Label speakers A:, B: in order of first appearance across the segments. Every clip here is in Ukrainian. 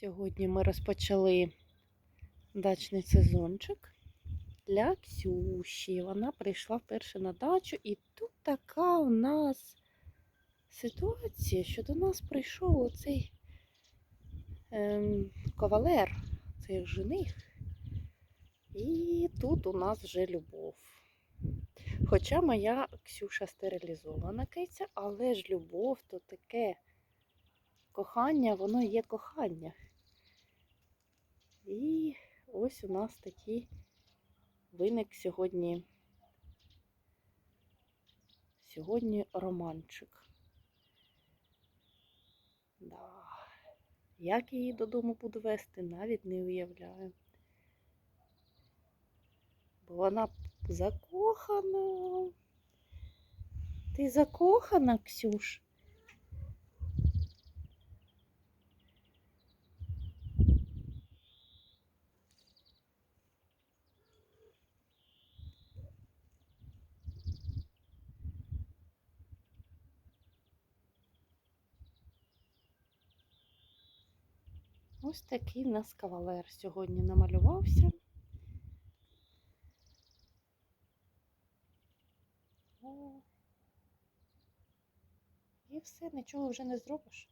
A: Сьогодні ми розпочали дачний сезончик для Ксюші. Вона прийшла вперше на дачу, і тут така у нас ситуація, що до нас прийшов оцей ем, кавалер, цей жених. І тут у нас вже любов. Хоча моя Ксюша стерилізована киця, але ж любов то таке кохання, воно є кохання. І ось у нас такий виник сьогодні. Сьогодні романчик. Да. Як її додому буду вести, навіть не уявляю. Бо вона закохана. Ти закохана, Ксюш? Ось такий в нас кавалер сьогодні намалювався. І все, нічого вже не зробиш.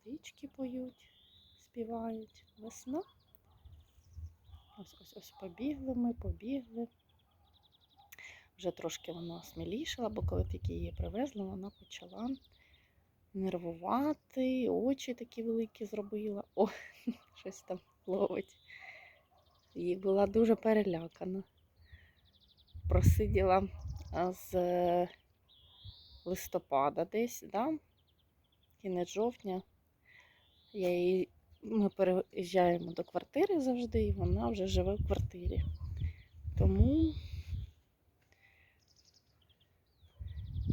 A: Птички поють, співають. Весна. Ось ось ось побігли ми, побігли. Вже трошки вона смілішала, бо коли тільки її привезли, вона почала нервувати, очі такі великі зробила. О, щось там ловить. І була дуже перелякана. Просиділа з е, листопада десь, да? кінець жовтня. Я її, ми переїжджаємо до квартири завжди, і вона вже живе в квартирі. Тому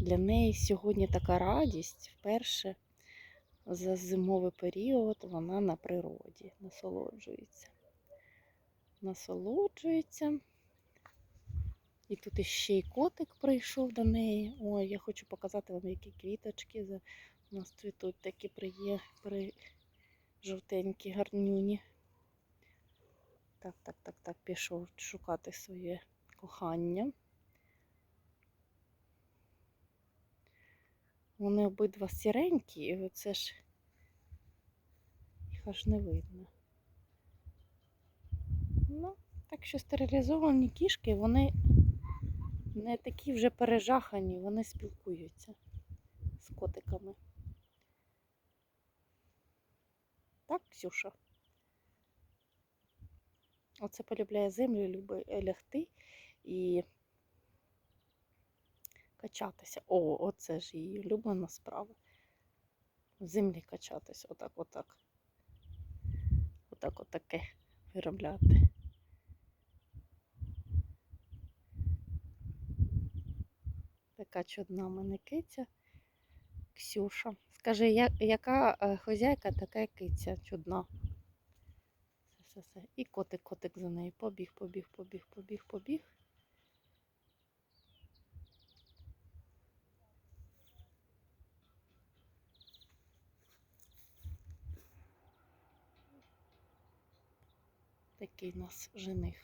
A: для неї сьогодні така радість. Вперше за зимовий період вона на природі насолоджується. Насолоджується. І тут іще й котик прийшов до неї. Ой, я хочу показати вам, які квіточки у нас цвітуть такі при... жовтенькі, гарнюні. Так, так, так, так, пішов шукати своє кохання. Вони обидва сіренькі, і оце ж їх аж не видно. Ну, так що стерилізовані кішки, вони не такі вже пережахані, вони спілкуються з котиками. Так, Ксюша? Оце полюбляє землю, любить лягти і качатися. О, оце ж її улюблена справа. В землі качатися. Отак, отак. Отак, отаке виробляти. Така чудна мене киця. Ксюша. Скажи, яка е, хозяйка, така киця чудна. Все, все, все. І котик, котик за нею. Побіг, побіг, побіг, побіг, побіг. Такий у нас жених.